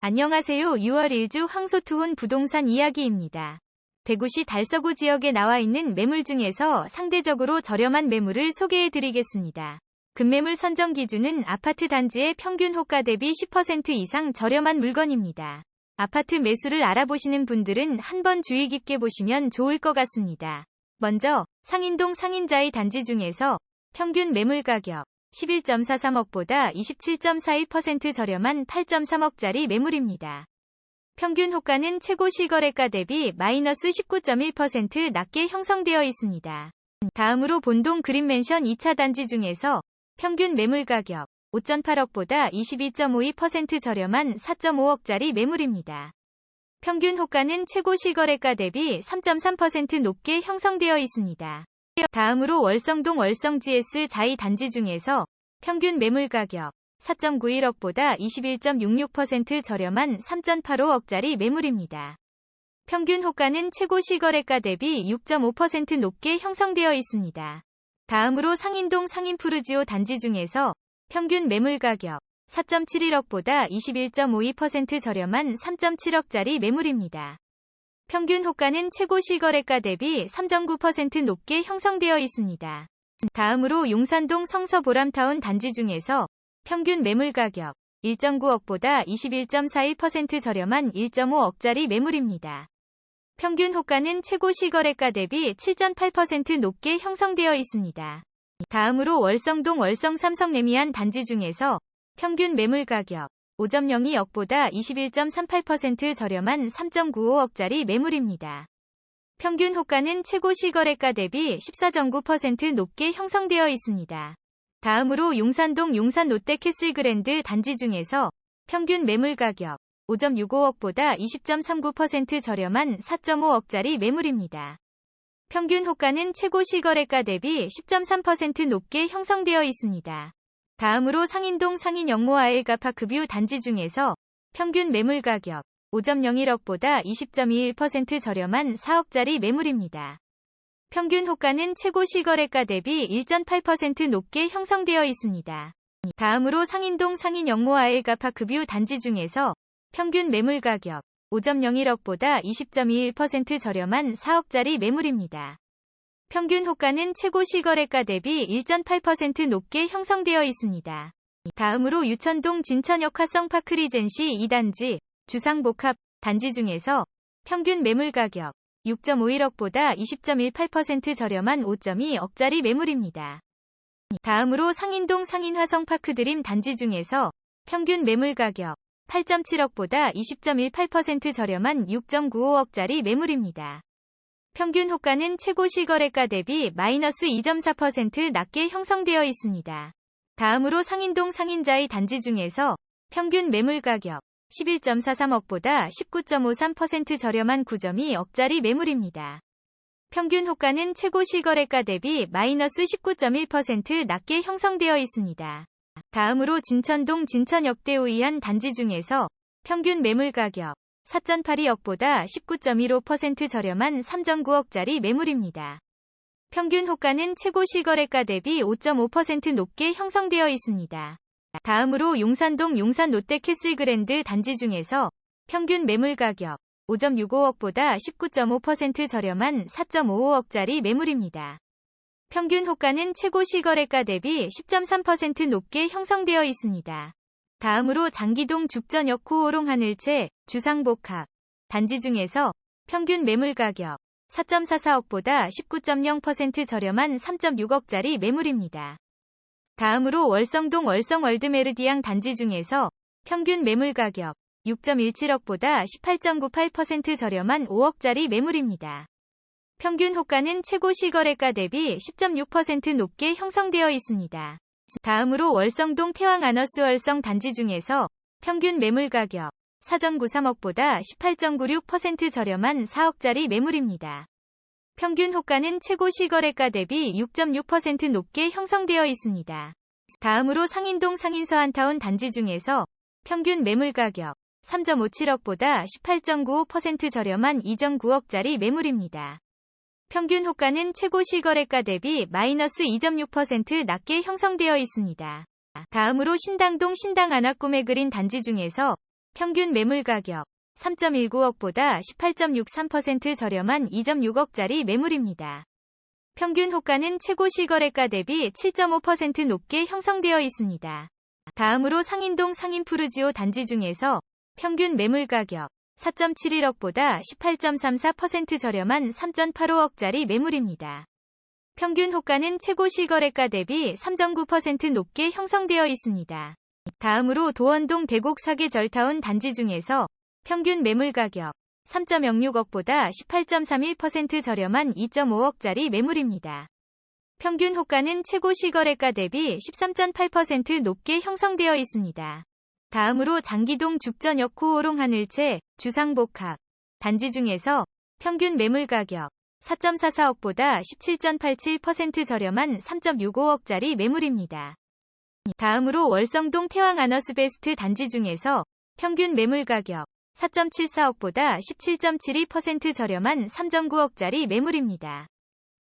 안녕하세요. 6월 1주 황소투혼 부동산 이야기입니다. 대구시 달서구 지역에 나와 있는 매물 중에서 상대적으로 저렴한 매물을 소개해 드리겠습니다. 급매물 선정 기준은 아파트 단지의 평균 호가 대비 10% 이상 저렴한 물건입니다. 아파트 매수를 알아보시는 분들은 한번 주의 깊게 보시면 좋을 것 같습니다. 먼저 상인동 상인자의 단지 중에서 평균 매물 가격 11.43억보다 27.41% 저렴한 8.3억짜리 매물입니다. 평균 호가는 최고 실거래가 대비 마이너스 19.1% 낮게 형성되어 있습니다. 다음으로 본동 그린맨션 2차 단지 중에서 평균 매물 가격 5.8억보다 22.52% 저렴한 4.5억짜리 매물입니다. 평균 호가는 최고 실거래가 대비 3.3% 높게 형성되어 있습니다. 다음으로 월성동 월성 GS 자이 단지 중에서 평균 매물 가격 4.91억보다 21.66% 저렴한 3.85억짜리 매물입니다. 평균 호가는 최고 실거래가 대비 6.5% 높게 형성되어 있습니다. 다음으로 상인동 상인푸르지오 단지 중에서 평균 매물 가격 4.71억보다 21.52% 저렴한 3.7억짜리 매물입니다. 평균 호가는 최고 실거래가 대비 3.9% 높게 형성되어 있습니다. 다음으로 용산동 성서보람타운 단지 중에서 평균 매물 가격 1.9억보다 21.41% 저렴한 1.5억짜리 매물입니다. 평균 호가는 최고 실거래가 대비 7.8% 높게 형성되어 있습니다. 다음으로 월성동 월성 삼성레미안 단지 중에서 평균 매물 가격 5.02억보다 21.38% 저렴한 3.95억짜리 매물입니다. 평균 호가는 최고 실거래가 대비 14.9% 높게 형성되어 있습니다. 다음으로 용산동 용산 롯데캐슬 그랜드 단지 중에서 평균 매물 가격 5.65억보다 20.39% 저렴한 4.5억짜리 매물입니다. 평균 호가는 최고 실거래가 대비 10.3% 높게 형성되어 있습니다. 다음으로 상인동 상인 영모아일가파 급유 단지 중에서 평균 매물 가격 5.01억보다 20.21% 저렴한 4억짜리 매물입니다. 평균 호가는 최고 실거래가 대비 1.8% 높게 형성되어 있습니다. 다음으로 상인동 상인 영모아일가파 급유 단지 중에서 평균 매물 가격 5.01억보다 20.21% 저렴한 4억짜리 매물입니다. 평균 호가는 최고 실거래가 대비 1.8% 높게 형성되어 있습니다. 다음으로 유천동 진천역 화성 파크 리젠시 2단지 주상복합 단지 중에서 평균 매물 가격 6.51억보다 20.18% 저렴한 5.2억짜리 매물입니다. 다음으로 상인동 상인화성 파크 드림 단지 중에서 평균 매물 가격 8.7억보다 20.18% 저렴한 6.95억짜리 매물입니다. 평균 호가는 최고 실거래가 대비 마이너스 2.4% 낮게 형성되어 있습니다. 다음으로 상인동 상인자의 단지 중에서 평균 매물 가격 11.43억보다 19.53% 저렴한 9.2억짜리 매물입니다. 평균 호가는 최고 실거래가 대비 마이너스 19.1% 낮게 형성되어 있습니다. 다음으로 진천동 진천역대우이한 단지 중에서 평균 매물 가격 4.82억보다 19.15% 저렴한 3.9억짜리 매물입니다. 평균 호가는 최고 실거래가 대비 5.5% 높게 형성되어 있습니다. 다음으로 용산동 용산 롯데캐슬 그랜드 단지 중에서 평균 매물 가격 5.65억보다 19.5% 저렴한 4.55억짜리 매물입니다. 평균 호가는 최고 실거래가 대비 10.3% 높게 형성되어 있습니다. 다음으로 장기동 죽전역 코오롱 하늘채 주상복합 단지 중에서 평균 매물 가격 4.44억보다 19.0% 저렴한 3.6억짜리 매물입니다. 다음으로 월성동 월성 월드메르디앙 단지 중에서 평균 매물 가격 6.17억보다 18.98% 저렴한 5억짜리 매물입니다. 평균 호가는 최고 실거래가 대비 10.6% 높게 형성되어 있습니다. 다음으로 월성동 태왕 아너스 월성 단지 중에서 평균 매물 가격 4.93억보다 18.96% 저렴한 4억짜리 매물입니다. 평균 호가는 최고 실거래가 대비 6.6% 높게 형성되어 있습니다. 다음으로 상인동 상인서 한타운 단지 중에서 평균 매물 가격 3.57억보다 18.95% 저렴한 2.9억짜리 매물입니다. 평균 호가는 최고 실거래가 대비 마이너스 2.6% 낮게 형성되어 있습니다. 다음으로 신당동 신당 안압구매 그린 단지 중에서 평균 매물 가격 3.19억보다 18.63% 저렴한 2.6억짜리 매물입니다. 평균 호가는 최고 실거래가 대비 7.5% 높게 형성되어 있습니다. 다음으로 상인동 상인푸르지오 단지 중에서 평균 매물 가격 4.71억보다 18.34% 저렴한 3.85억짜리 매물입니다. 평균 호가는 최고 실거래가 대비 3.9% 높게 형성되어 있습니다. 다음으로 도원동 대곡 사계 절타운 단지 중에서 평균 매물 가격 3.06억보다 18.31% 저렴한 2.5억짜리 매물입니다. 평균 호가는 최고 실거래가 대비 13.8% 높게 형성되어 있습니다. 다음으로 장기동 죽전역 코오롱 하늘채 주상복합 단지 중에서 평균 매물 가격 4.44억보다 17.87% 저렴한 3.65억짜리 매물입니다. 다음으로 월성동 태왕 아너스베스트 단지 중에서 평균 매물 가격 4.74억보다 17.72% 저렴한 3.9억짜리 매물입니다.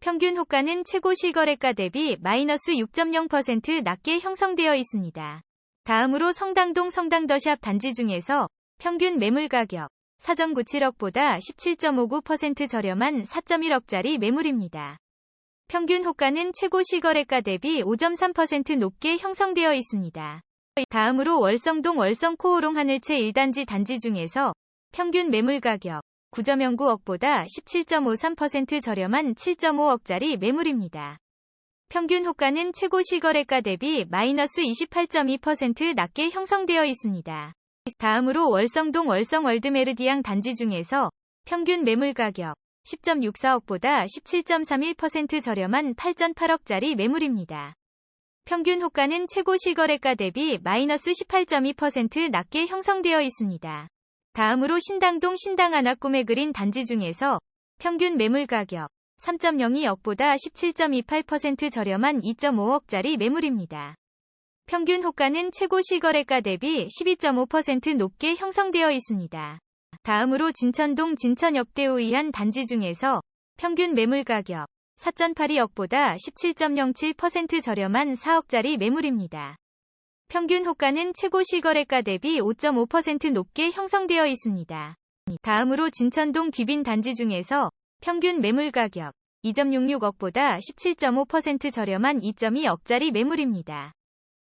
평균 호가는 최고 실거래가 대비 마이너스 6.0% 낮게 형성되어 있습니다. 다음으로 성당동 성당더샵 단지 중에서 평균 매물 가격 4.97억보다 17.59% 저렴한 4.1억짜리 매물입니다. 평균 호가는 최고 실거래가 대비 5.3% 높게 형성되어 있습니다. 다음으로 월성동 월성 코오롱 하늘채 1단지 단지 중에서 평균 매물 가격 9.09억보다 17.53% 저렴한 7.5억짜리 매물입니다. 평균 호가는 최고 실거래가 대비 마이너스 28.2% 낮게 형성되어 있습니다. 다음으로 월성동 월성 월드메르디앙 단지 중에서 평균 매물 가격 10.64억보다 17.31% 저렴한 8.8억짜리 매물입니다. 평균 호가는 최고 실거래가 대비 마이너스 18.2% 낮게 형성되어 있습니다. 다음으로 신당동 신당 하나 꿈에 그린 단지 중에서 평균 매물 가격 3.02 억보다 17.28% 저렴한 2.5억짜리 매물입니다. 평균 호가는 최고 실거래가 대비 12.5% 높게 형성되어 있습니다. 다음으로 진천동 진천역대우 이한 단지 중에서 평균 매물 가격 4.82억보다 17.07% 저렴한 4억짜리 매물입니다. 평균 호가는 최고 실거래가 대비 5.5% 높게 형성되어 있습니다. 다음으로 진천동 귀빈 단지 중에서 평균 매물 가격 2.66억보다 17.5% 저렴한 2.2억짜리 매물입니다.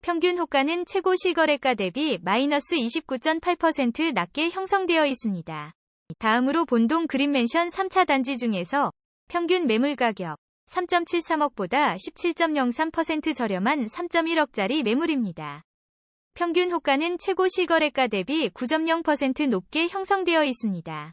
평균 호가는 최고 실거래가 대비 마이너스 29.8% 낮게 형성되어 있습니다. 다음으로 본동 그린맨션 3차 단지 중에서 평균 매물 가격 3.73억보다 17.03% 저렴한 3.1억짜리 매물입니다. 평균 호가는 최고 실거래가 대비 9.0% 높게 형성되어 있습니다.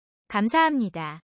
감사합니다.